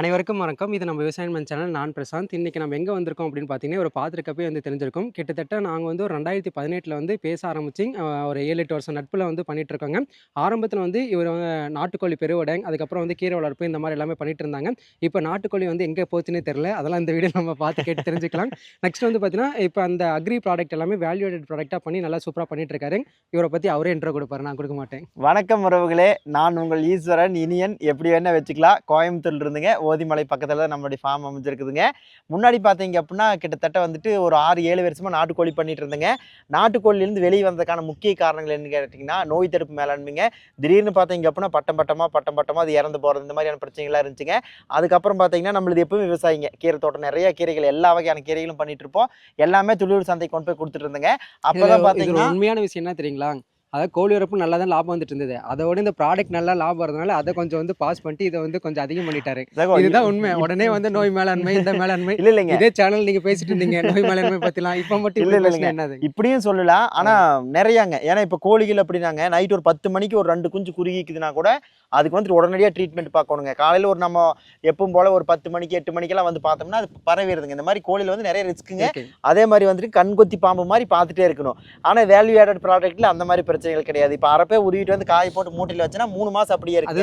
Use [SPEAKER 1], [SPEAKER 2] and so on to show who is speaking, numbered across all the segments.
[SPEAKER 1] அனைவருக்கும் வணக்கம். இது நம்ம விவசாயமன் சேனல். நான் பிரசாந்த். இன்றைக்கி நம்ம எங்கே வந்திருக்கோம் அப்படின்னு பார்த்தீங்கன்னா ஒரு பார்த்துருக்கப்பே வந்து தெரிஞ்சிருக்கும். கிட்டத்தட்ட நாங்கள் வந்து ஒரு ரெண்டாயிரத்தி பதினெட்டில் வந்து பேச ஆரம்பிச்சு ஒரு ஏழு எட்டு வருஷம் நட்பில் வந்து பண்ணிகிட்ருக்கோங்க இருக்காங்க ஆரம்பத்தில் வந்து இவர் நாட்டுக்கோழி பெருவடை அதுக்கப்புறம் வந்து கீரை வளர்ப்பு இந்த மாதிரி எல்லாமே பண்ணிட்டு இருந்தாங்க இப்போ நாட்டுக்கோழி வந்து எங்கே போச்சுன்னே தெரில அதெல்லாம் இந்த வீடியோ நம்ம பார்த்து கேட்டு தெரிஞ்சுக்கலாம். நெக்ஸ்ட் வந்து பார்த்தீங்கன்னா இப்போ அந்த அக்ரி ப்ராடக்ட் எல்லாமே வேல்யூடட் ப்ராடக்டாக பண்ணி நல்லா சூப்பராக பண்ணிட்டு இருக்காரு இவரை பற்றி அவரே இன்ட்ரோ கொடுப்பாரு. நான் கொடுக்க மாட்டேன்.
[SPEAKER 2] வணக்கம் உறவுகளே. நான் உங்கள் ஈஸ்வரன் இனியன். எப்படி வேணால் வச்சுக்கலாம். கோயம்புத்தூர் இருந்துங்க. ஓதிமலை பக்கத்தில் தான் நம்மளுடைய ஃபார்ம் அமைஞ்சிருக்குதுங்க. முன்னாடி பார்த்தீங்க அப்படின்னா கிட்டத்தட்ட வந்துட்டு ஒரு ஆறு ஏழு வருஷமா நாட்டுக்கோழி பண்ணிட்டு இருந்தேங்க. நாட்டுக்கோழிலேருந்து வெளியே வந்ததுக்கான முக்கிய காரணங்கள் என்னன்னு கேட்டிங்கன்னா நோய் தடுப்பு மேலாண்மைங்க. திடீர்னு பார்த்தீங்க அப்படின்னா பட்டம் பட்டமாக பட்டம் பட்டமாக அது இறந்து போகிறது இந்த மாதிரியான பிரச்சனைகள்லாம் இருந்துச்சுங்க. அதுக்கப்புறம் பார்த்தீங்கன்னா நம்மளது எப்பவும் விவசாயிங்க. கீரை தோட்டம் நிறைய கீரைகள் எல்லா வகையான கீரைகளும் பண்ணிட்டு இருப்போம். எல்லாமே துளியூர் சந்தைக்கு கொண்டு போய் கொடுத்துட்டு இருந்தேங்க. அப்போ தான் பார்த்தீங்கன்னா
[SPEAKER 1] உண்மையான விஷயம் என்ன தெரியுங்களா? அதாவது கோழி வரப்பு நல்லா தான் லாபம் வந்துட்டு இருந்தது அதோட இந்த ப்ராடக்ட் நல்லா லாபம் வரதுனால அதை கொஞ்சம் வந்து பாஸ் பண்ணிட்டு இதை வந்து கொஞ்சம் அதிகம் பண்ணிட்டாரு. இதுதான் உண்மை. உடனே வந்து நோய் மேலாண்மை இந்த மேலாண்மை.
[SPEAKER 2] இல்ல இல்லைங்க.
[SPEAKER 1] இதே சேனல் நீங்க பேசிட்டு இருந்தீங்க. நோய் மேலாண்மை பத்திலாம். இப்ப மட்டும்
[SPEAKER 2] இல்ல,
[SPEAKER 1] இப்படி
[SPEAKER 2] இல்ல,
[SPEAKER 1] பேசினா என்னது?
[SPEAKER 2] இப்படியும் சொல்லலாம். ஆனா நிறையாங்க. ஏன்னா இப்ப கோழிகள் அப்படின்னாங்க. நைட் ஒரு பத்து மணிக்கு ஒரு ரெண்டு குஞ்சு குறுகிக்குதுன்னா கூட அதுக்கு வந்துட்டு உடனடியா ட்ரீட்மெண்ட் பார்க்கணுங்க. காலையில ஒரு நம்ம எப்பவும் போல ஒரு பத்து மணிக்கு எட்டு மணிக்கெல்லாம் வந்து பார்த்தோம்னா அது பரவிடுதுங்க இந்த மாதிரி கோழில வந்து நிறைய ரிஸ்க்குங்க. அதே மாதிரி வந்துட்டு கண்கொத்தி பாம்பு மாதிரி பார்த்துட்டே இருக்கணும். ஆனா வேல்யூ ஆடட் ப்ராடக்ட்ல அந்த மாதிரி பிரச்சனைகள் கிடையாது. இப்ப அரப்பே உருவிட்டு வந்து காய போட்டு மூட்டையில வச்சுன்னா மூணு மாசம் அப்படியே இருக்கு.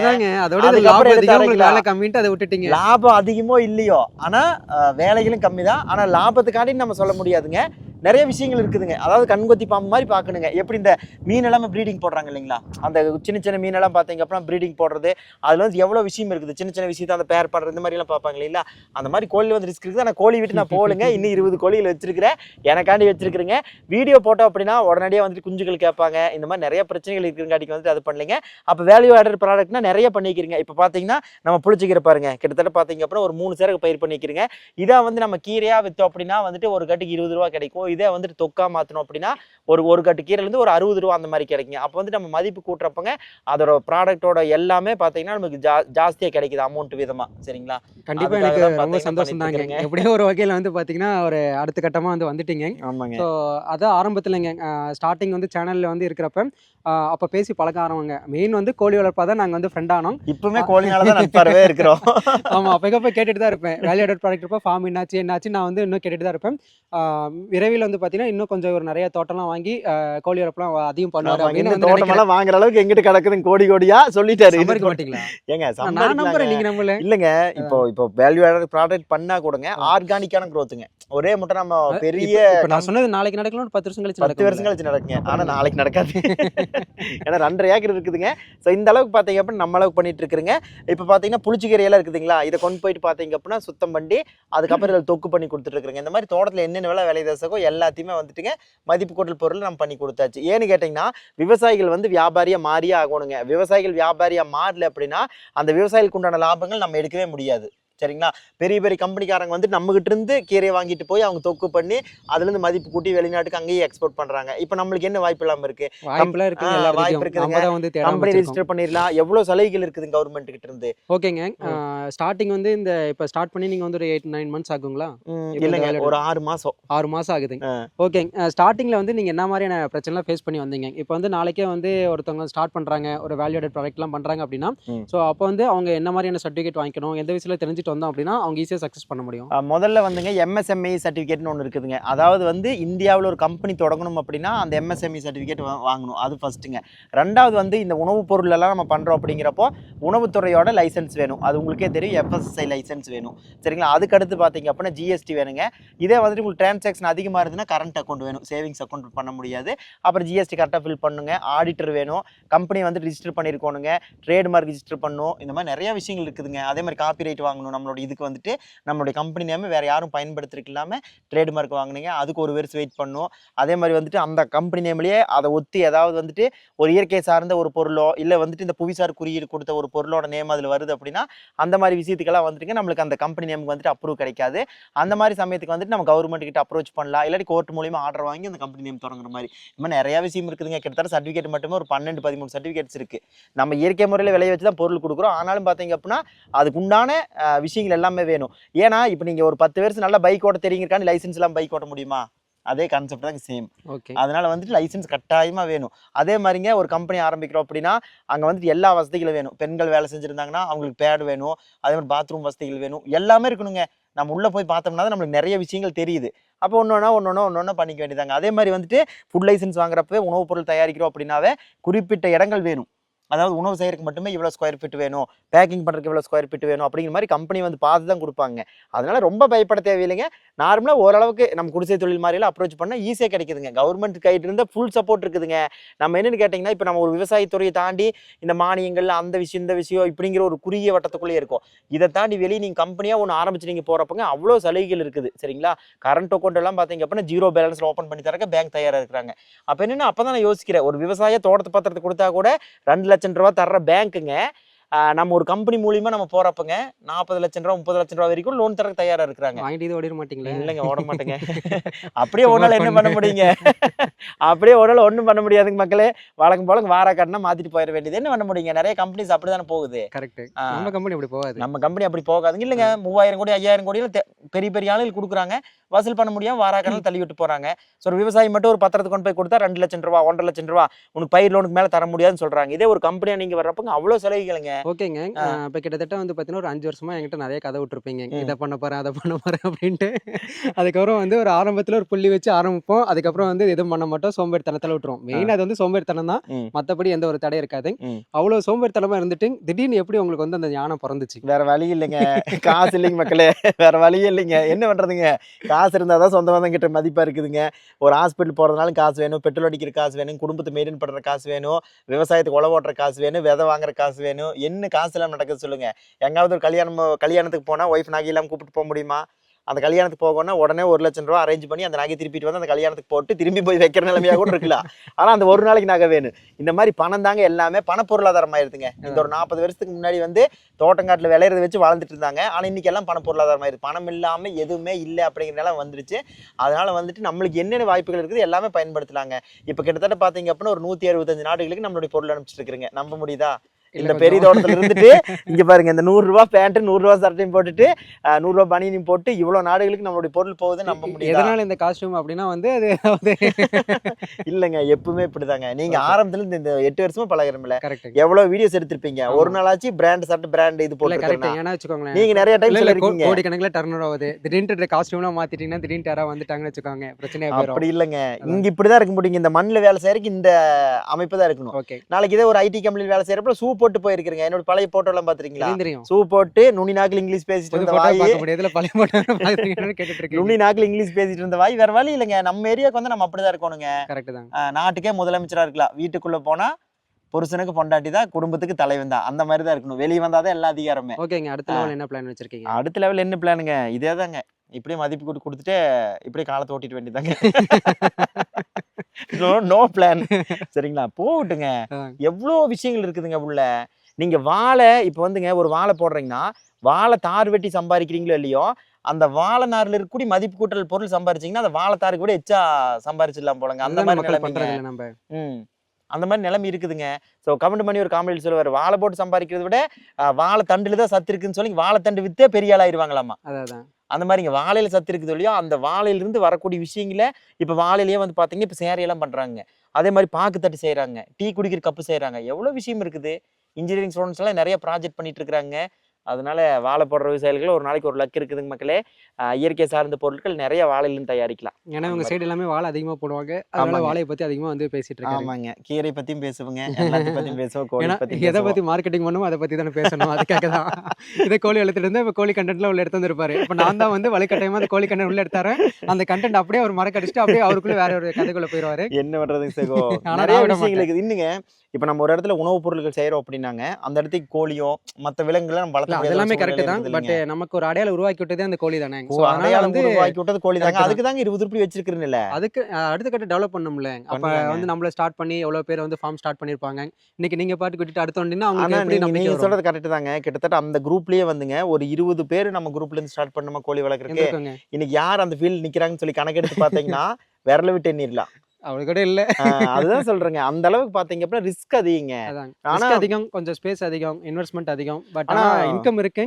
[SPEAKER 1] லாபம் அதிகம்
[SPEAKER 2] இல்லையோ. ஆனா அஹ், வேலைகளும் கம்மி தான் ஆனா லாபத்துக்காண்டி நம்ம சொல்ல முடியாதுங்க. நிறைய விஷயங்கள் இருக்குதுங்க. அதாவது கண்கொத்தி பாம்பு மாதிரி பார்க்கணுங்க. எப்படி இந்த மீன் எல்லாமே ப்ரீடிங் போடுறாங்க இல்லைங்களா? அந்த சின்ன சின்ன மீனெல்லாம் பார்த்தீங்க அப்படின்னா ப்ரீடிங் போடுறது அதுல வந்து எவ்வளோ விஷயம் இருக்குது? சின்ன சின்ன விஷயத்தை அந்த பேர் படுறது இந்த மாதிரி எல்லாம் பார்ப்பாங்க இல்லைங்களா? அந்த மாதிரி கோழி வந்து ரிஸ்க் இருக்குது. ஆனால் கோழி விட்டு நான் போகலுங்க. இன்னும் இருபது கோழிகள் வச்சிருக்கிறேன். எனக்காண்டி வச்சிருக்கிறேங்க. வீடியோ போட்டோம் அப்படின்னா உடனடியே வந்துட்டு குஞ்சுகள் கேட்பாங்க. இந்த மாதிரி நிறைய பிரச்சனைகள் இருக்கிறங்காட்டிக்கு வந்துட்டு அது பண்ணலைங்க. அப்போ வேல்யூ ஆடர் ப்ராடக்ட்னா நிறைய பண்ணிக்கிறீங்க. இப்போ பார்த்தீங்கன்னா நம்ம புளிச்சிக்கிற பாருங்க. கிட்டத்தட்ட பார்த்தீங்க அப்படின்னா ஒரு மூணு சேருக்கு பயிர் பண்ணிக்கிறீங்க. இதை வந்து நம்ம கீரையா விற்றோம் அப்படின்னா வந்துட்டு ஒரு கட்டுக்கு இருபது ரூபா கிடைக்கும். இதே வந்துட்டு தொக்கா மாற்றணும் அப்படின்னா ஒரு ஒரு கட்டு கீரைலேருந்து ஒரு அறுபது ரூபா அந்த மாதிரி கிடைக்குங்க. அப்போ வந்து நம்ம மதிப்பு கூட்டுறப்பங்க அதோட ப்ராடக்ட்டோட எல்லாமே பார்த்தீங்கன்னா நமக்கு ஜா ஜாஸ்தியாக கிடைக்குது அமௌண்ட் விதமா. சரிங்களா?
[SPEAKER 1] கண்டிப்பா
[SPEAKER 2] அதுக்காக
[SPEAKER 1] எனக்கு
[SPEAKER 2] தான்
[SPEAKER 1] ரொம்ப சந்தோஷம் தாங்க
[SPEAKER 2] பண்ணிட்டு
[SPEAKER 1] எப்படியோ ஒரு வகையில வந்து பாத்தீங்கன்னா ஒரு அடுத்த கட்டமா வந்து வந்துட்டீங்க.
[SPEAKER 2] ஆமாங்க.
[SPEAKER 1] ஸோ அதான் ஆரம்பத்துலங்க. ஸ்டார்டிங் வந்து சேனல்ல வந்து இருக்கிறப்ப அப்ப பேசி பழக்க ஆரம்பங்க. மெயின் வந்து கோழி வளர்ப்பா தான் நாங்க வந்து ஃப்ரெண்ட் ஆனோம்.
[SPEAKER 2] இப்பவுமே கோழினால தான் நட்பாரவே இருக்கிறோம்.
[SPEAKER 1] ஆமா அப்பக்கப்ப கேட்டுட்டு தான் இருப்பேன். வேல்யூடட் ப்ராடக்ட் இருப்பா ஃபார்ம் என்னாச்சு என்னாச்சு நான் வந்து இன்னும் கேட்டுட்டு தான் இருப்பேன். ஆஹ் விரைவில் வந்து பார்த்தீங்கன்னா இன்னும் கொஞ்சம் ஒரு நிறைய தோட்டம்லாம் வாங்கி கோழி வரப்புலாம் அதிகம் பண்ணுவார் அப்படின்னு வந்து நினைக்கிறேன்.
[SPEAKER 2] தோட்டமெல்லாம் வாங்குற அளவுக்கு எங்கிட்ட கிடக்குதுங்க கோடி கோடியா சொல்லிட்டாரு.
[SPEAKER 1] மாட்டீங்களா?
[SPEAKER 2] ஏங்க
[SPEAKER 1] நான்
[SPEAKER 2] சம்பாதிக்கலாங்க.
[SPEAKER 1] நம்புறேன் நீங்க நம்பல
[SPEAKER 2] இல்லைங்க இப்போ இப்போ வேல்யூ ஆடட் ப்ராடக்ட் பண்ணா கூடங்க ஆர்கானிக்கான growthங்க ஒரே மட்டும் நம்ம பெரிய
[SPEAKER 1] நான் சொன்னது நாளைக்கு நடக்கலாம் ஒரு பத்து வருஷம் கழிச்சு
[SPEAKER 2] பத்து வருஷம் கழிச்சு நடக்குங்க. ஆனா நாளைக்கு நடக்காது. ஏன்னா ரெண்டரை ஏக்கர் இருக்குதுங்க. ஸோ இந்த அளவுக்கு பார்த்தீங்க அப்படின்னா நம்ம அளவுக்கு பண்ணிட்டு இருக்கிறேங்க. இப்போ பார்த்தீங்கன்னா புளிச்சிக்கீரையெல்லாம் இருக்குதுங்களா இதை கொண்டு போயிட்டு பார்த்தீங்க அப்படின்னா சுத்தம் பண்ணி அதுக்கப்புறம் இதில் தொக்கு பண்ணி கொடுத்துட்டு இருக்கிறேங்க. இந்த மாதிரி தோட்டத்தில் என்னென்ன வேலை விளையுதோ எல்லாத்தையுமே வந்துட்டுங்க மதிப்பு கூட்டல் பொருள் நம்ம பண்ணி கொடுத்தாச்சு. ஏன்னு கேட்டிங்கன்னா விவசாயிகள் வந்து வியாபாரியாக மாறியே ஆகணுங்க. விவசாயிகள் வியாபாரியாக மாறல அப்படின்னா அந்த விவசாயிகளுக்கு உண்டான லாபங்கள் நம்ம எடுக்கவே முடியாது. சரிங்களா? பெரிய பெரிய கம்பெனிக்காரங்க வந்து நம்மகிட்ட இருந்து கீரையை வாங்கிட்டு போய் அவங்க தொக்கு பண்ணி அதுலேருந்து மதிப்பு கூட்டி வெளிநாட்டுக்கு அங்கேயே எக்ஸ்போர்ட் பண்றாங்க. இப்போ நம்மளுக்கு என்ன வாய்ப்பு இல்லாமல் இருக்கு? வாய்ப்பு இருக்குதுங்க. கம்பெனி. ரெஜிஸ்டர் பண்ணிடலாம். எவ்வளவு சலுகைகள் இருக்குது கவர்மெண்ட் கிட்ட இருந்து?
[SPEAKER 1] ஓகேங்க. ஸ்டார்டிங் வந்து இந்த இப்போ ஸ்டார்ட் பண்ணி நீங்க வந்து ஒரு எயிட் நைன் மந்த்ஸ் ஆகுங்களா?
[SPEAKER 2] இல்லைங்க. ஒரு ஆறு மாசம்.
[SPEAKER 1] ஆறு மாசம் ஆகுதுங்க
[SPEAKER 2] ஆ.
[SPEAKER 1] ஓகேங்க ஸ்டார்டிங்ல வந்து நீங்க என்ன மாதிரியான பிரச்சனைலாம் ஃபேஸ் பண்ணி வந்தீங்க? இப்போ வந்து நாளைக்கே வந்து ஒருத்தவங்க ஸ்டார்ட் பண்றாங்க. ஒரு வேல்யூடட் ப்ராடக்ட்லாம் பண்றாங்க அப்படின்னா. ஸோ அப்போ வந்து அவங்க என்ன மாதிரியான சர்டிஃபிகேட் வாங்கிக்கணும்? எந்த விஷயத்துல தெரிஞ்சுட்டு வந்தோம் அப்படின்னா அவங்க ஈஸியாக சக்ஸஸ் பண்ண முடியும்.
[SPEAKER 2] முதல்ல வந்துங்க எம்எஸ்எம்இ சர்டிஃபிகேட்னு ஒன்று இருக்குதுங்க. அதாவது வந்து இந்தியாவில் ஒரு கம்பெனி தொடங்கணும் அப்படின்னா அந்த எம்எஸ்எம்இ சர்டிஃபிகேட் வாங்கணும். அது ஃபர்ஸ்ட்டுங்க ரெண்டாவது வந்து இந்த உணவுப் பொருளெல்லாம் நம்ம பண்ணுறோம் அப்படிங்கிறப்போ உணவுத்துறையோட லைசன்ஸ் வேணும். அது உங்களுக்கே தெரியும். எஃப்எஸ்எஸ்ஐ லைசன்ஸ் வேணும். சரிங்களா? அதுக்கடுத்து பார்த்தீங்க அப்படின்னா ஜிஎஸ்டி வேணுங்க. இதே வந்துட்டு உங்களுக்கு டிரான்சாக்ஷன் அதிகமாக இருந்ததுன்னா கரண்ட் அக்கௌண்ட் வேணும். சேவிங்ஸ் அக்கௌண்ட் பண்ண முடியாது. அப்புறம் ஜிஎஸ்டி கரெக்டாக ஃபில் பண்ணுங்க. ஆடிட்டர் வேணும். கம்பெனி வந்து ரிஜிஸ்டர் பண்ணியிருக்கணுங்க ட்ரேட்மார்க் ரிஜிஸ்டர் பண்ணணும் இந்த மாதிரி நிறைய விஷயங்கள் இருக்குதுங்க. அதே மாதிரி காப்பி ரைட் வாங்கணும் நம்மளோட இதுக்கு வந்துட்டு நம்மளுடைய கம்பெனி நேம் வேறு யாரும் பயன்படுத்திருக்கு இல்லாமல் ட்ரேட்மார்க் வாங்கினீங்க. அதுக்கு ஒரு வருஷம் வெயிட் பண்ணும் அதே மாதிரி வந்துட்டு அந்த கம்பெனி நேம்லேயே அதை ஒத்தி ஏதாவது வந்துட்டு ஒரு இயற்கை சார்ந்த ஒரு பொருளோ இல்லை வந்துட்டு இந்த புவிசார் குறியீடு கொடுத்த ஒரு பொருளோட நேம் அதில் வருது அப்படின்னா அந்த மாதிரி விஷயத்துக்கெல்லாம் வந்துட்டுங்க நம்மளுக்கு அந்த கம்பெனி நேமுக்கு வந்துட்டு அப்ரூவ் கிடைக்காது. அந்த மாதிரி சமயத்துக்கு வந்துட்டு நம்ம கவர்மெண்ட் கிட்ட அப்ரோச் பண்ணலாம். இல்லாட்டி கோர்ட் மூலியமாக ஆர்டர் வாங்கி அந்த கம்பெனி நேம் தொடங்குற மாதிரி. இந்த மாதிரி நிறைய விஷயம் இருக்குதுங்க. கிட்டத்தட்ட சர்டிஃபிகேட் மட்டுமே ஒரு பன்னெண்டு பதிமூணு சர்டிஃபிகேட்ஸ் இருக்குது நம்ம இயற்கை முறையில் விளைய வச்சு தான் பொருள் கொடுக்குறோம். ஆனாலும் பார்த்தீங்க அப்படின்னா அதுக்கு உண்டான விஷயங்கள் எல்லாமே வேணும். ஏன்னா இப்போ நீங்கள் ஒரு பத்து வருஷம் நல்லா பைக் ஓட்ட தெரியுங்கிறக்காண்டி லைசன்ஸ் எல்லாம் பைக் ஓட்ட முடியுமா? அதே கான்செப்ட் தான் சேம்
[SPEAKER 1] ஓகே
[SPEAKER 2] அதனால வந்துட்டு லைசன்ஸ் கட்டாயமா வேணும். அதே மாதிரிங்க ஒரு கம்பெனி ஆரம்பிக்கிறோம் அப்படின்னா அங்க வந்துட்டு எல்லா வசதிகளும் வேணும். பெண்கள் வேலை செஞ்சிருந்தாங்கன்னா அவங்களுக்கு பேட் வேணும். அதே மாதிரி பாத்ரூம் வசதிகள் வேணும். எல்லாமே இருக்கணுங்க. நம்ம உள்ள போய் பார்த்தோம்னா தான் நம்மளுக்கு நிறைய விஷயங்கள் தெரியுது. அப்போ ஒன்று ஒன்றா ஒன்று ஒன்றா ஒன்று ஒன்றா பண்ணிக்க வேண்டியதாங்க. அதே மாதிரி வந்துட்டு ஃபுட் லைசன்ஸ் வாங்குறப்பவே உணவுப் பொருள் தயாரிக்கிறோம் அப்படின்னாவே குறிப்பிட்ட இடங்கள் வேணும். அதாவது உணவு செய்யறதுக்கு மட்டுமே இவ்வளோ ஸ்கொயர் ஃபீட் வேணும் பேக்கிங் பண்ணுறதுக்கு இவ்வளோ ஸ்கொயர் ஃபீட் வேணும் அப்படிங்கிற மாதிரி கம்பெனி வந்து பார்த்து தான் கொடுப்பாங்க. அதனால ரொம்ப பயப்பட தேவையில்லைங்க. நார்மலாக ஓரளவுக்கு நம்ம குடிசை தொழில் மாதிரிலாம் அப்ரோச் பண்ணால் ஈஸியாக கிடைக்குதுங்க. கவர்மெண்ட் கைட்டு இருந்தால் ஃபுல் சப்போர்ட் இருக்குதுங்க. நம்ம என்னன்னு கேட்டிங்கன்னா இப்போ நம்ம ஒரு விவசாயத்துறையை தாண்டி இந்த மானியங்கள் அந்த விஷயம் இந்த விஷயம் இப்படிங்கிற ஒரு குறுகிய வட்டத்துக்குள்ளேயே இருக்கும். இதை தாண்டி வெளியே நீங்கள் கம்பெனியாக ஒன்று ஆரம்பிச்சு நீங்கள் போகிறப்பங்க அவ்வளோ சலுகைகள் இருக்குது. சரிங்களா? கரண்ட் அக்கௌண்ட் எல்லாம் பார்த்தீங்க அப்படின்னா ஜீரோ பேலன்ஸில் ஓப்பன் பண்ணி தரக்க பேங்க் தயாராக இருக்கிறாங்க. அப்போ என்னென்னா அப்போ தான் நான் யோசிக்கிறேன். ஒரு விவசாய தோட்டத்து பத்திரத்தை கொடுத்தா கூட ரெண்டு லட்சம் ரூபா தர்ற பேங்க்குங்க நம்ம ஒரு கம்பெனி மூலியமா நம்ம போறப்பங்க நாற்பது லட்சம் ரூபா முப்பது லட்சம் ரூபா வரைக்கும் லோன் தரக்கு தயாரா இருக்கிறாங்க.
[SPEAKER 1] வாங்கிட்டு இது ஓடிட மாட்டீங்களே?
[SPEAKER 2] இல்லைங்க ஓட மாட்டேங்க. அப்படியே ஒரு என்ன பண்ண. முடியுங்க? அப்படியே நாள் ஒன்றும் பண்ண முடியாதுங்க மக்களே. வழக்கம் போல வாரா காட்டினா மாத்திட்டு போயிட வேண்டியது. என்ன பண்ண முடியுங்க? நிறைய கம்பெனிஸ் அப்படிதானே போகுது.
[SPEAKER 1] கரெக்ட். நம்ம கம்பெனி அப்படி போகாது.
[SPEAKER 2] நம்ம கம்பெனி அப்படி போகாதுங்க. இல்லைங்க மூவாயிரம் கோடி ஐயாயிரம் கோடி பெரிய பெரிய ஆளுகள் கொடுக்குறாங்க. வசூல் பண்ண முடியாம வாரா கடல் தள்ளி விட்டு போறாங்க. ஸோ ஒரு விவசாயி மட்டும் ஒரு பத்திரத்தை கொண்டு போய் கொடுத்தா ரெண்டு லட்சம் ரூபா ஒன்றரை லட்சம் ரூபா உனக்கு பயிர் லோனுக்கு மேல தர முடியாதுன்னு சொல்றாங்க. இதே ஒரு கம்பெனியா நீங்க வர்றப்பங்க அவ்வளவு சலுகைகளுங்க.
[SPEAKER 1] ஓகேங்க. இப்போ கிட்டத்தட்ட வந்து பார்த்தீங்கன்னா ஒரு அஞ்சு வருஷமா என்கிட்ட நிறைய கதை விட்டுருப்பீங்க. இதை பண்ண போறேன் அதை பண்ண போறேன் அப்படின்ட்டு. அதுக்கப்புறம் வந்து ஒரு ஆரம்பத்துல ஒரு புள்ளி வச்சு ஆரம்பிப்போம். அதுக்கப்புறம் வந்து எதுவும் பண்ண மாட்டோம் சோம்பேறித்தனத்தில் விட்டுரும் மெயின் அது வந்து சோம்பேறித்தனம் தான். மற்றபடி எந்த ஒரு தடை இருக்காது.
[SPEAKER 2] ம்.
[SPEAKER 1] அவ்வளோ சோம்பேறித்தனமா இருந்துட்டு திடீர்னு எப்படி உங்களுக்கு வந்து அந்த ஞானம் பிறந்துச்சு?
[SPEAKER 2] வேற வழி இல்லைங்க. காசு இல்லைங்க மக்களே. வேற வழியே இல்லைங்க. என்ன பண்றதுங்க? காசு இருந்தால் தான் சொந்த பந்தம் கிட்ட மதிப்பா இருக்குதுங்க. ஒரு ஹாஸ்பிட்டல் போறதுனாலும் காசு வேணும். பெட்ரோல் அடிக்கிற காசு வேணும். குடும்பத்தை மெயின்டைன் பண்ற காசு வேணும். விவசாயத்துக்கு உழவு ஓட்டுற காசு வேணும். விதை வாங்குற காசு வேணும். என்ன காசு எல்லாம் நடக்குது சொல்லுங்க. எங்காவது ஒரு கல்யாணம் கல்யாணத்துக்கு போனா ஒய்ஃப் நகை இல்லாம கூப்பிட்டு போக முடியுமா? அந்த கல்யாணத்துக்கு போகணும்னா உடனே ஒரு லட்சம் ரூபா அரேஞ்ச் பண்ணி அந்த நகை திருப்பிட்டு வந்து அந்த கல்யாணத்துக்கு போட்டு திரும்பி போய் வைக்கிற நிலைமையா கூட இருக்கலாம் ஆனா அந்த ஒரு நாளைக்கு நகை வேணும். இந்த மாதிரி பணம் தாங்க எல்லாமே பண பொருளாதாரம் ஆயிருதுங்க இந்த ஒரு நாற்பது வருஷத்துக்கு முன்னாடி வந்து தோட்டங்காட்டில் விளையிறத வச்சு வாழ்ந்துட்டு இருந்தாங்க. ஆனா இன்னைக்கு எல்லாம் பண பொருளாதாரம் ஆயிருது. பணம் இல்லாம எதுவுமே இல்லை அப்படிங்கிற நிலம் வந்துருச்சு. அதனால வந்துட்டு நம்மளுக்கு என்னென்ன வாய்ப்புகள் இருக்குது எல்லாமே பயன்படுத்தலாங்க இப்போ கிட்டத்தட்ட பாத்தீங்க அப்படின்னா ஒரு நூத்தி அறுபத்தஞ்சு நாடுகளுக்கு நம்மளுடைய பொருள் அனுப்பிச்சிட்டு இருக்கிறீங்க நம்ப முடியுதா? இந்த. பெரிய தோட்டத்துல இருந்துட்டு இங்க பாருங்க இந்த நூறு ரூபாய் பேண்ட் நூறு ரூபாய் சட்டையும் போட்டுட்டு அஹ், நூறு ரூபாய் பனியனையும் போட்டு இவ்வளவு நாடுகளுக்கு நம்மளுடைய பொருள் போகுதுன்னு நம்ப முடியுதா?
[SPEAKER 1] எதனால இந்த காஸ்டியூம் அப்படின்னா வந்து அது
[SPEAKER 2] இல்லைங்க எப்பவுமே இப்படிதாங்க. நீங்க ஆரம்பத்துல இந்த எட்டு வருஷமா பழகிறமில்ல
[SPEAKER 1] கரெக்ட்
[SPEAKER 2] எவ்வளவு வீடியோஸ் எடுத்திருப்பீங்க. ஒரு நாளாச்சு பிராண்ட் சட்டை பிராண்ட் இது போட்டு
[SPEAKER 1] ஏன்னா வச்சுக்கோங்களேன்.
[SPEAKER 2] நீங்க நிறைய டைம் சொல்லிருக்கீங்க.
[SPEAKER 1] கோடி கணக்குல டர்ன் ஆகுது. திடீர்னு காஸ்டியூம்லாம் மாத்திட்டீங்கன்னா திடீர்னு யாராவது வந்துட்டாங்கன்னு வச்சுக்கோங்க. பிரச்சனையா போயிடும்
[SPEAKER 2] அப்படி இல்லைங்க. இங்க இப்படிதான் இருக்க முடியுங்க. இந்த மண்ணுல வேலை செய்யறதுக்கு இந்த அமைப்பு தான் இருக்கணும்.
[SPEAKER 1] ஓகே
[SPEAKER 2] நாளைக்கு இதே ஒரு ஐடி கம்பெனில வேலை செய்யறப்ப ஷூ போட்டு போயிருக்கிறீங்க. என்னோட பழைய போட்டோ எல்லாம் பாத்துறீங்களா ஷூ போட்டு நுனி நாக்கில் இங்கிலீஷ் பேசிட்டு இருந்த வாய். நுனி நாக்கில் இங்கிலீஷ் பேசிட்டு இருந்த வாய் வேற வழி இல்லைங்க. நம்ம ஏரியாவுக்கு வந்து நம்ம அப்படிதான் இருக்கணுங்க.
[SPEAKER 1] கரெக்ட் தான்
[SPEAKER 2] நாட்டுக்கே முதலமைச்சரா இருக்கலாம். வீட்டுக்குள்ள போனா புருஷனுக்கு பொண்டாட்டி தான் குடும்பத்துக்கு தலைவன் தான். அந்த மாதிரி தான் இருக்கணும். வெளியே வந்தாதான் எல்லா அதிகாரமே.
[SPEAKER 1] ஓகேங்க அடுத்த லெவல் என்ன பிளான் வச்சிருக்கீங்க?
[SPEAKER 2] அடுத்த லெவல் என்ன பிளானுங்க இதே தாங்க இப்படியே மதிப்பு கொடுத்து கொடுத்துட்டு இப்படியே காலத்தை ஓட்டிட்டு வேண்டியதாங்க நோ பிளான் சரிங்களா? போகட்டுங்க. எவ்வளோ விஷயங்கள் இருக்குதுங்க உள்ள? நீங்க வாழை இப்போ வந்துங்க ஒரு வாழை போடுறீங்கன்னா வாழை தார் வெட்டி சம்பாதிக்கிறீங்களோ இல்லையோ அந்த வாழை நார்ல இருக்கக்கூடிய மதிப்பு கூட்டல் பொருள் சம்பாரிச்சீங்கன்னா அந்த வாழை தாருக்கு கூட எச்சா சம்பாரிச்சிடலாம் போலங்க. அந்த மாதிரி
[SPEAKER 1] இல்ல நம்ம.
[SPEAKER 2] ம். அந்த மாதிரி நிலைமை இருக்குதுங்க. ஸோ கமெண்ட் பண்ணி ஒரு காமெடி சொல்லுவார் வாழை போட்டு சம்பாதிக்கிறத விட வாழை தண்டுல தான் சத்து இருக்குன்னு சொல்லி வாழைத்தண்டு வித்தே பெரிய ஆளாயிருவாங்களாமா?
[SPEAKER 1] அதான்.
[SPEAKER 2] அந்த மாதிரி இங்கே வாழையில் சத்து இருக்குது இல்லையோ அந்த வாழையிலிருந்து வரக்கூடிய விஷயங்கள இப்போ வாழையிலேயே வந்து பார்த்தீங்கன்னா இப்போ சேரையெல்லாம் பண்ணுறாங்க அதே மாதிரி பாக்கு தட்டு டீ குடிக்கிற கப்பு செய்கிறாங்க எவ்வளோ விஷயம் இருக்குது. இன்ஜினியரிங் ஸ்டூடெண்ட்ஸ் எல்லாம் நிறைய ப்ராஜெக்ட் பண்ணிட்டு இருக்காங்க அதனால வாழை போடுற விவசாயிகள் ஒரு நாளைக்கு ஒரு லக் இருக்குதுங்க மக்களே. இயற்கை சார்ந்த பொருட்கள் நிறைய வாழையிலிருந்து தயாரிக்கலாம்.
[SPEAKER 1] ஏன்னா உங்க
[SPEAKER 2] அந்த
[SPEAKER 1] சைடு எல்லாமே வாழை அதிகமா போடுவாங்க. அதனால. வாழையை பத்தி அதிகமா வந்து பேசிட்டு இருக்காங்க
[SPEAKER 2] ஆமாங்க. கீரை பத்தியும் பேசுவோங்க. எல்லாத்தையும் பத்தியும் பேசுவோம். கோழி
[SPEAKER 1] எதை பத்தி மார்க்கெட்டிங் பண்ணுமோ அதை பத்தி தானே பேசணும். அதுக்காக தான். இதை கோழி எழுத்துட்டு இருந்தா இப்ப கோழி கண்டென்ட்ல உள்ள எடுத்து வந்திருப்பாரு. இப்ப நான் தான் வந்து வழிகட்டாயமா அந்த கோழி கண்டென்ட் உள்ள எடுத்தாரு அந்த கண்டென்ட் அப்படியே அவர் மறக்கடிச்சிட்டு அப்படியே அவருக்குள்ள வேற ஒரு கதைக்குள்ள போயிருவாரு.
[SPEAKER 2] என்ன பண்றதுங்க சகோ? நிறைய
[SPEAKER 1] நான் விட
[SPEAKER 2] விஷயங்கள் இருக்குது. இன்னுங்க இப்ப நம்ம ஒரு இடத்துல உணவுப் பொருட்கள் செய்யறோம் அப்படின்னாங்க. அந்த இடத்துக்கு கோழியோ மத்த விலங்குகளை நம்ம வளர்த்த
[SPEAKER 1] அது எல்லாமே கரெக்ட் தான். பட் நமக்கு ஒரு அடையாளம் உருவாக்கி விட்டதே அந்த கோழி தானே.
[SPEAKER 2] அடையாளம்
[SPEAKER 1] வந்து
[SPEAKER 2] உருவாக்கி விட்டது கோழி தாங்க. அதுக்கு தாங்க இருபது உருப்படி வச்சிருக்கிறேன்ல.
[SPEAKER 1] அதுக்கு அடுத்த கட்ட டெவலப் பண்ணணும்ல அப்ப. வந்து நம்மள ஸ்டார்ட் பண்ணி எவ்வளவு பேர் வந்து ஃபார்ம் ஸ்டார்ட் பண்ணிருப்பாங்க இன்னைக்கு நீங்க பாட்டு விட்டுட்டு அடுத்த அவங்களுக்கு எப்படி
[SPEAKER 2] நீங்க சொல்றது கரெக்ட் தாங்க. கிட்டத்தட்ட அந்த குரூப்லயே வந்துங்க ஒரு இருபது பேர் நம்ம குரூப்ல இருந்து ஸ்டார்ட் பண்ணோமா கோழி வளர்க்கறதுக்கு? இன்னைக்கு யார் அந்த ஃபீல்ட் நிக்கிறாங்கன்னு சொல்லி கணக்கெடுத்து பாத்தீங்கன்னா விரல விட்டு எண்ணிடலாம்
[SPEAKER 1] அவளு கூட இல்ல
[SPEAKER 2] அதுதான் சொல்றேங்க. அந்த அளவுக்கு பாத்தீங்க அப்படின்னா ரிஸ்க் அதிகங்க. ஆனா
[SPEAKER 1] அதிகம் கொஞ்சம் ஸ்பேஸ் அதிகம் இன்வெஸ்ட்மெண்ட் அதிகம் பட்
[SPEAKER 2] ஆனா
[SPEAKER 1] இன்கம் இருக்கு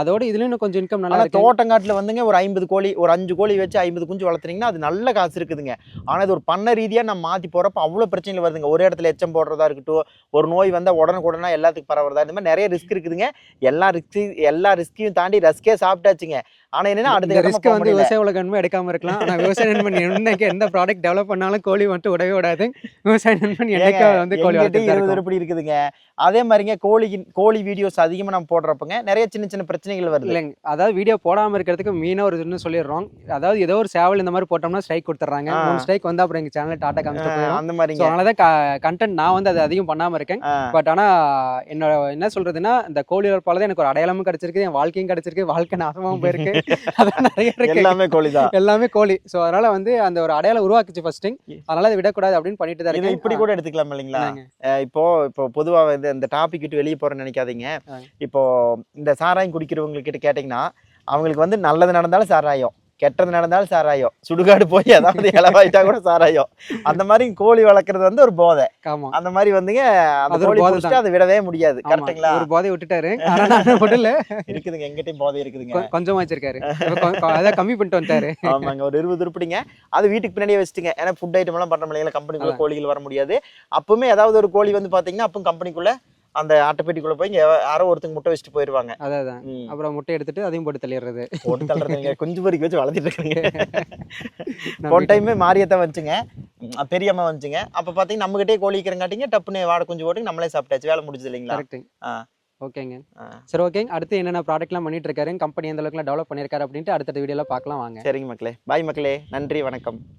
[SPEAKER 1] அதோட இதுல இன்னும் கொஞ்சம் இன்கம் நல்லா
[SPEAKER 2] தோட்டங்காட்டுல வந்துங்க ஒரு ஐம்பது கோழி ஒரு அஞ்சு கோழி வச்சு ஐம்பது குஞ்சு வளர்த்துனீங்கன்னா அது நல்ல காசு இருக்குதுங்க. ஆனா இது ஒரு பண்ண ரீதியா நம்ம மாத்தி போறப்ப அவ்வளவு பிரச்சனைகள் வருதுங்க. ஒரு இடத்துல எச்சம் போடுறதா இருக்கட்டும் ஒரு நோய் வந்தா உடனுக்குடனா எல்லாத்துக்கும் பரவுறதா இந்த மாதிரி நிறைய ரிஸ்க் இருக்குதுங்க. எல்லா ரிஸ்க் எல்லா ரிஸ்கையும் தாண்டி ரஸ்கே சாப்பிட்டாச்சுங்க. ஆனா என்னன்னா அடுத்த
[SPEAKER 1] ரிஸ்க் வந்து விவசாய உலக நண்பன் எடுக்காம இருக்கலாம். ஆனா விவசாய நண்பன் என்னைக்கு எந்த ப்ராடக்ட் டெவலப் பண்ணாலும் கோழி வந்துட்டு விடவே விடாது விவசாய நண்பன் என்னைக்கு வந்து கோழி
[SPEAKER 2] இருபது இருக்குதுங்க? அதே மாதிரிங்க கோழி கோழி வீடியோஸ் அதிகமா நம்ம போடுறப்பங்க நிறைய சின்ன சின்ன பிரச்சனைகள் வருது.
[SPEAKER 1] இல்லைங்க. அதாவது வீடியோ போடாம இருக்கிறதுக்கு மீனா ஒரு இதுன்னு சொல்லிடுறோம். அதாவது ஏதோ ஒரு சேவல் இந்த மாதிரி போட்டோம்னா ஸ்ட்ரைக் கொடுத்துட்றாங்க. மூணு ஸ்ட்ரைக் வந்து அப்புறம் எங்க சேனல் டாட்டா போயிடும்
[SPEAKER 2] அந்த
[SPEAKER 1] ஸோ
[SPEAKER 2] மாதிரிங்க
[SPEAKER 1] அதனால தான் கண்டென்ட் நான் வந்து அது அதிகம் பண்ணாம இருக்கேன். பட் ஆனா என்னோட என்ன சொல்றதுன்னா இந்த கோழி வளர்ப்பால தான் எனக்கு ஒரு அடையாளமும் கிடைச்சிருக்கு. என் வாழ்க்கையும் கிடைச்சிருக்கு. வாழ்க்கை நாசமாவும் போயிருக்கு. அதான் நிறைய இருக்கு
[SPEAKER 2] எல்லாமே கோழிதான்.
[SPEAKER 1] எல்லாமே கோழி. ஸோ அதனால வந்து அந்த ஒரு அடையாளம் உருவாக்குச்சு ஃபர்ஸ்ட் அதனால அதை விடக்கூடாது அப்படின்னு பண்ணிட்டு தான் இருக்கேன்.
[SPEAKER 2] இப்படி கூட எடுத்துக்கலாம் இல்லைங்களா? இப்போ இப்போ பொதுவா வந்து இந்த டாபிக் விட்டு வெளியே போறேன்னு நினைக்காதீங்க. இப்போ இந்த சாராயம் குடிக்கிறவங்க கிட்ட கேட்டிங்கன்னா அவங்களுக்கு வந்து நல்லது நடந்தாலும் சாராயம் கெட்டது நடந்தாலும் சாராயம் சுடுகாடு போய் ஏதாவது இளவாயிட்டா கூட சாராயம். அந்த மாதிரி கோழி வளர்க்குறது வந்து ஒரு போதை. அந்த மாதிரி வந்துங்க அந்த கோழி
[SPEAKER 1] போதை
[SPEAKER 2] அதை விடவே முடியாது.
[SPEAKER 1] ஆமா.
[SPEAKER 2] கரெக்ட்டுங்களா
[SPEAKER 1] ஒரு போதை விட்டுட்டாரு. விடல.
[SPEAKER 2] இருக்குதுங்க எங்கிட்டயும் போதை இருக்குதுங்க.
[SPEAKER 1] கொஞ்சமா வச்சிருக்காரு. அதான் கம்மி பண்ணிட்டு வந்துட்டாரு.
[SPEAKER 2] ஆமாங்க ஒரு இருபது உருப்படிங்க. அது வீட்டுக்கு பின்னாடியே வச்சுட்டுங்க. ஏன்னா ஃபுட் ஐட்டம் எல்லாம் பண்ற முடியல கம்பெனிக்குள்ள கோழிகள் வர முடியாது. அப்பவுமே ஏதாவது ஒரு கோழி வந்து பாத்தீங்கன்னா அப்பவும் கம்பெனிக்குள்ள அந்த ஆட்டப்பெட்டிக்குள்ள போய் யாரோ ஒருத்தங்க முட்டை வச்சுட்டு போயிருவாங்க.
[SPEAKER 1] அதான். அப்புறம் முட்டை எடுத்துட்டு அதையும் போட்டு தள்ளிடுறது.
[SPEAKER 2] போட்டு தள்ளுறதுங்க கொஞ்சம் பொறிக்க வச்சு வளர்த்திட்டு இருக்காங்க. போன டைமே மாரியத்தான் வந்துச்சுங்க பெரியம்மா வந்துச்சுங்க. அப்ப பாத்தீங்கன்னா நம்ம கிட்டே கோழி இருக்கிறங்காட்டிங்க டப்புன்னு வாடை கொஞ்சம் போட்டு நம்மளே சாப்பிட்டாச்சு. வேலை முடிஞ்சது இல்லைங்களா? ஆ.
[SPEAKER 1] ஓகேங்க. சரி ஓகேங்க அடுத்து என்னென்ன ப்ராடக்ட்லாம் பண்ணிட்டு இருக்காரு? கம்பெனி எந்த அளவுக்குலாம் டெவலப் பண்ணியிருக்காரு அப்படின்ட்டு அடுத்த வீடியோல பார்க்கலாம் வாங்க.
[SPEAKER 2] சரிங்க மக்களே. பாய் மக்களே. நன்றி வணக்கம்.